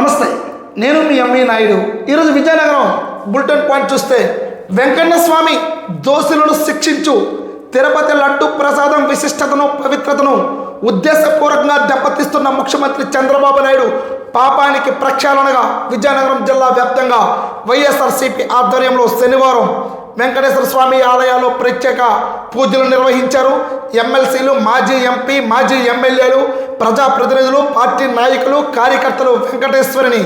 నమస్తే నేను మీ ఎంఈ నాయుడు. ఈరోజు విజయనగరం బులెటిన్ పాయింట్ చూస్తే వెంకన్న స్వామి దోషులను శిక్షించు. తిరుపతి లడ్డు ప్రసాదం విశిష్టతను పవిత్రతను ఉద్దేశపూర్వకంగా దెబ్బతీస్తున్న ముఖ్యమంత్రి చంద్రబాబు నాయుడు పాపానికి ప్రక్షాళనగా విజయనగరం జిల్లా వ్యాప్తంగా వైఎస్ఆర్సీపీ ఆధ్వర్యంలో శనివారం వెంకటేశ్వర స్వామి ఆలయాల్లో ప్రత్యేక పూజలు నిర్వహించారు. ఎమ్మెల్సీలు మాజీ ఎంపీ మాజీ ఎమ్మెల్యేలు ప్రజాప్రతినిధులు పార్టీ నాయకులు కార్యకర్తలు వెంకటేశ్వరిని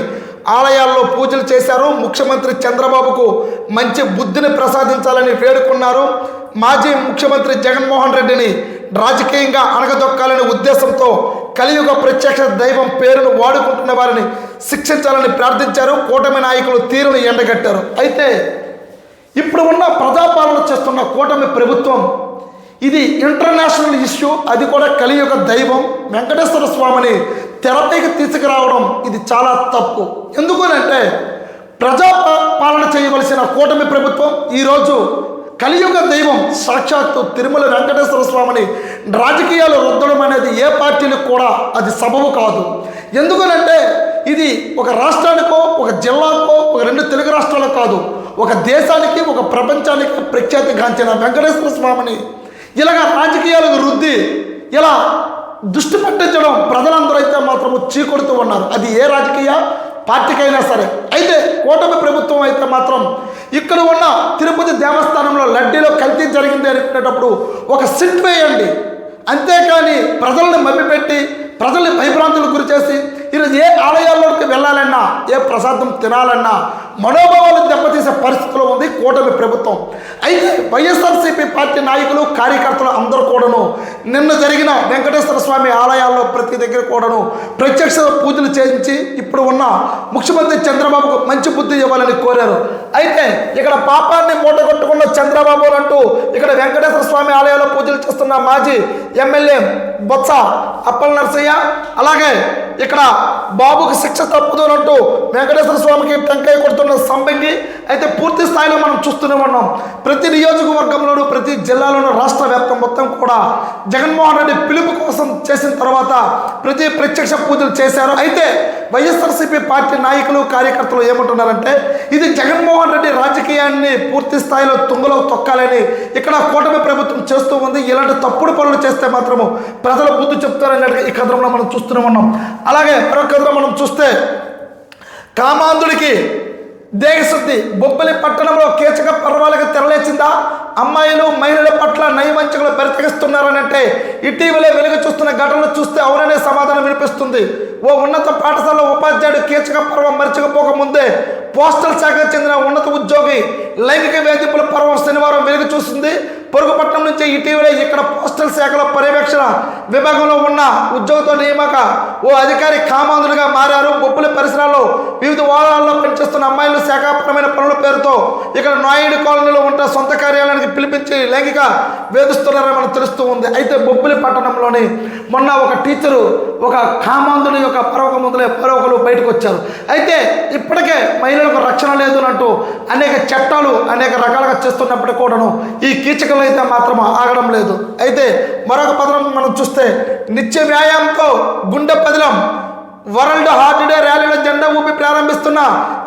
ఆలయాల్లో పూజలు చేశారు. ముఖ్యమంత్రి చంద్రబాబుకు మంచి బుద్ధిని ప్రసాదించాలని వేడుకున్నారు. మాజీ ముఖ్యమంత్రి జగన్మోహన్ రెడ్డిని రాజకీయంగా అణగదొక్కాలనే ఉద్దేశంతో కలియుగ ప్రత్యక్ష దైవం పేరును వాడుకుంటున్న వారిని శిక్షించాలని ప్రార్థించారు. కూటమి నాయకులు తీరును ఎండగట్టారు. అయితే ఇప్పుడు ఉన్న ప్రజాపాలన చేస్తున్న కూటమి ప్రభుత్వం ఇది ఇంటర్నేషనల్ ఇష్యూ అది కూడా కలియుగ దైవం వెంకటేశ్వర స్వామిని తెరపైకి తీసుకురావడం ఇది చాలా తప్పు. ఎందుకనంటే ప్రజా పాలన చేయవలసిన కూటమి ప్రభుత్వం ఈరోజు కలియుగ దైవం సాక్షాత్తు తిరుమల వెంకటేశ్వర స్వామిని రాజకీయాలు రుద్దడం అనేది ఏ పార్టీలకు కూడా అది సబబు కాదు. ఎందుకనంటే ఇది ఒక రాష్ట్రానికో ఒక జిల్లాకో ఒక రెండు తెలుగు రాష్ట్రాలకు కాదు ఒక దేశానికి ఒక ప్రపంచానికి ప్రఖ్యాతిగాంచిన వెంకటేశ్వర స్వామిని ఇలాగ రాజకీయాలకు రుద్ది ఇలా దృష్టి పట్టించడం ప్రజలందరూ అయితే మాత్రము చీకొడుతూ ఉన్నారు. అది ఏ రాజకీయ పార్టీకైనా సరే. అయితే కూటమి ప్రభుత్వం అయితే మాత్రం ఇక్కడ ఉన్న తిరుపతి దేవస్థానంలో లడ్డీలో కల్తీ జరిగింది అనుకునేటప్పుడు ఒక సిట్ వేయండి. అంతేకాని ప్రజల్ని మభ్యపెట్టి ప్రజల్ని భయభ్రాంతులకు గురి చేసి ఈరోజు ఏ ఆలయాల్లోకి వెళ్ళాలన్నా ఏ ప్రసాదం తినాలన్నా మనోభావాలు దెబ్బతీసే పరిస్థితిలో ఉంది కూటమి ప్రభుత్వం. అయితే వైఎస్ఆర్సీపీ పార్టీ నాయకులు కార్యకర్తలు అందరూ కూడాను నిన్న జరిగిన వెంకటేశ్వర స్వామి ఆలయాల్లో ప్రతి దగ్గర కూడాను ప్రత్యక్ష పూజలు చేయించి ఇప్పుడు ఉన్న ముఖ్యమంత్రి చంద్రబాబుకు మంచి బుద్ధి ఇవ్వాలని కోరారు. అయితే ఇక్కడ పాపాన్ని మూటగొట్టుకున్న చంద్రబాబు అంటూ ఇక్కడ వెంకటేశ్వర స్వామి ఆలయాల్లో పూజలు చేస్తున్న మాజీ ఎమ్మెల్యే బొత్స అప్పల నరసయ్య అలాగే ఇక్కడ బాబుకు శిక్ష తప్పదు అంటూ వెంకటేశ్వర స్వామికి టెంకాయ కొడుతున్న సంబంగి అయితే పూర్తి స్థాయిలో మనం చూస్తూనే ఉన్నాం. ప్రతి నియోజకవర్గంలోనూ ప్రతి జిల్లాలోనూ రాష్ట్ర వ్యాప్తం మొత్తం కూడా జగన్మోహన్ రెడ్డి పిలుపు కోసం చేసిన తర్వాత ప్రతి ప్రత్యక్ష పూజలు చేశారు. అయితే వైఎస్ఆర్సీపీ పార్టీ నాయకులు కార్యకర్తలు ఏమంటున్నారంటే ఇది జగన్మోహన్ రెడ్డి రాజకీయాన్ని పూర్తి స్థాయిలో తుంగలో తొక్కాలని ఇక్కడ కూటమి ప్రభుత్వం చేస్తూ ఉంది. ఇలాంటి తప్పుడు పనులు చేస్తే మాత్రము ప్రజల బుద్ధి చెప్తారన్నట్టుగా ఈ కథనంలో మనం చూస్తూనే ఉన్నాం. అలాగే మరొక కథలో మనం చూస్తే కామాంధుడికి దేహశుద్ధి బొబ్బలి పట్టణంలో కీచక పర్వాలకు తెరలేచిందా? అమ్మాయిలు మహిళల పట్ల నయవంచకులు పరితగిస్తున్నారనంటే ఇటీవలే వెలుగు చూస్తున్న ఘటనలు చూస్తే అవుననే సమాధానం వినిపిస్తుంది. ఓ ఉన్నత పాఠశాల ఉపాధ్యాయుడు కీచక పర్వం మరచకపోకముందే పోస్టల్ శాఖకు చెందిన ఉన్నత ఉద్యోగి లైంగిక వేధింపుల పర్వం శనివారం వెలుగు చూసింది. పొరుగుపట్నం నుంచి ఇటీవలే ఇక్కడ పోస్టల్ శాఖలో పర్యవేక్షణ విభాగంలో ఉన్న ఉద్యోగితో నియామక ఓ అధికారి కామాంధులుగా మారారు. బొప్పుల పరిసరాల్లో వివిధ వారాల్లో పనిచేస్తున్న అమ్మాయిలు శాఖాపరమైన పనుల పేరుతో ఇక్కడ నాయుడు కాలనీలో ఉంటే సొంత పిలిపించి లైంగిక వేధిస్తున్నారని మనకు తెలుస్తూ ఉంది. అయితే బొబ్బిలి పట్టణంలోని మొన్న ఒక టీచరు ఒక కామాంధుని యొక్క పరవక ముందులే పరవకలు బయటకు వచ్చారు. అయితే ఇప్పటికే మహిళలకు రక్షణ లేదు అంటూ అనేక చట్టాలు అనేక రకాలుగా చేస్తున్నప్పటికీ కూడాను ఈ కీచకలు అయితే మాత్రం ఆగడం లేదు. అయితే మరొక పదం మనం చూస్తే నిత్య వ్యాయామంతో గుండె పదిలం వరల్డ్ హార్ట్ డే ర్యాలీలో జెండా ఊపి ప్రారంభిస్తున్న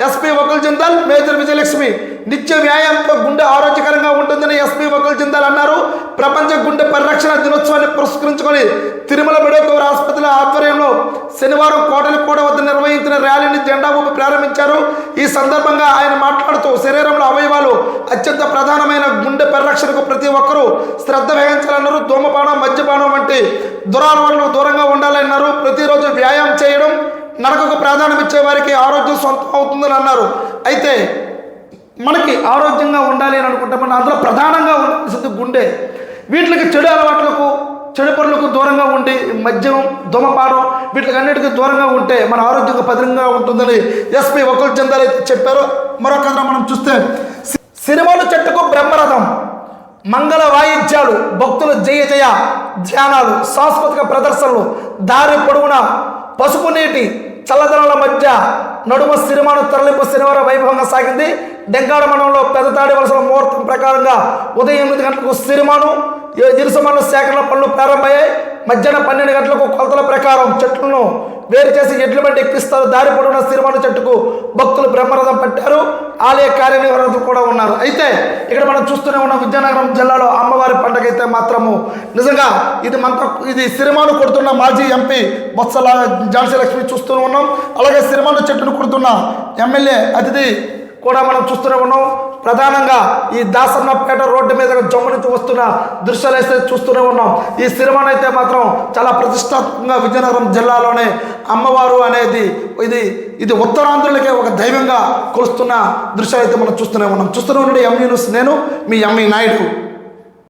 ఎస్పీ వకుల్ జిందాల్ మేజర్ విజయలక్ష్మి నిత్య వ్యాయామంతో గుండె ఆరోగ్యకరంగా ఉంటుందని ఎస్పీ వకుల్ జిందాల్ అన్నారు. ప్రపంచ గుండె పరిరక్షణ దినోత్సవాన్ని పురస్కరించుకొని తిరుమల మెడోకవర్ ఆసుపత్రి ఆధ్వర్యంలో శనివారం కోటలకోట వద్ద నిర్వహించిన ర్యాలీని జెండా ఊపి ప్రారంభించారు. ఈ సందర్భంగా ఆయన మాట్లాడుతూ శరీరంలో అవయవాలు అత్యంత ప్రధానమైన గుండె పరిరక్షణకు ప్రతి ఒక్కరూ శ్రద్ధ వహించాలన్నారు. ధూమపానం మద్యపానం వంటి దురాలవాట్లకు దూరంగా ఉండాలన్నారు ప్రతిరోజు వ్యాయామం చేయడం నడకకు ప్రాధాన్యమిచ్చే వారికి ఆరోగ్యం సొంతం అవుతుందని అన్నారు. అయితే మనకి ఆరోగ్యంగా ఉండాలి అని అనుకుంటాం మన అందులో ప్రధానంగా ఉండాల్సింది గుండె. వీటికి చెడు అలవాట్లకు చెడు పనులకు దూరంగా ఉండి మద్యం ధూమపానం వీటికి అన్నిటికీ దూరంగా ఉంటే మన ఆరోగ్యంగా భద్రంగా ఉంటుందని ఎస్పీ వకుల్ చందర్ చెప్పారు. మరొక కథ మనం చూస్తే సినిమాలు చెట్టుకు బ్రహ్మరథం మంగళ వాయిద్యాలు భక్తుల జయ జయ ధ్యానాలు సాంస్కృతిక ప్రదర్శనలు దారి పొడవునా పసుపు నీటి చల్లదనాల మధ్య నడుమ సిరిమాను తరలింపు శనివారం వైభవంగా సాగింది. డెంగాడ మండలంలో పెద్దతాడి వలసల ముహూర్తం ప్రకారంగా ఉదయం ఎనిమిది గంటలకు సిరిమాను ఇరుసమాన సేకరణ పనులు ప్రారంభమయ్యాయి. మధ్యాహ్నం పన్నెండు గంటలకు కొలతల ప్రకారం చెట్లను వేరు చేసి ఎడ్ల బండి ఎక్కిస్తారు. దారి పొడవున సిరిమాను చెట్టుకు భక్తులు బ్రహ్మరథం పట్టారు. ఆలయ కార్యనిర్వహణలు కూడా ఉన్నారు. అయితే ఇక్కడ మనం చూస్తూనే ఉన్న విజయనగరం జిల్లాలో అమ్మవారి పండుగ అయితే మాత్రము. నిజంగా ఇది మంత్ర ఇది సిరిమాను కొడుతున్న మాజీ ఎంపీ బొత్సల ఝాన్సీ లక్ష్మి చూస్తూనే ఉన్నాం. అలాగే సిరిమాను చెట్టును కొడుతున్న ఎమ్మెల్యే అతిథి కూడా మనం చూస్తూనే ఉన్నాం. ప్రధానంగా ఈ దాసన్నపేట రోడ్డు మీద జమ్ము నుంచి వస్తున్న దృశ్యాలు అయితే చూస్తూనే ఉన్నాం. ఈ సినిమాను అయితే మాత్రం చాలా ప్రతిష్టాత్మకంగా విజయనగరం జిల్లాలోనే అమ్మవారు అనేది ఇది ఇది ఉత్తరాంధ్రులకే ఒక దైవంగా కొలుస్తున్న దృశ్యాలు అయితే మనం చూస్తూనే ఉన్నాం. చూస్తూనే ఉండే ఎంఈ న్యూస్ నేను మీ ఎంఈ నాయుడు.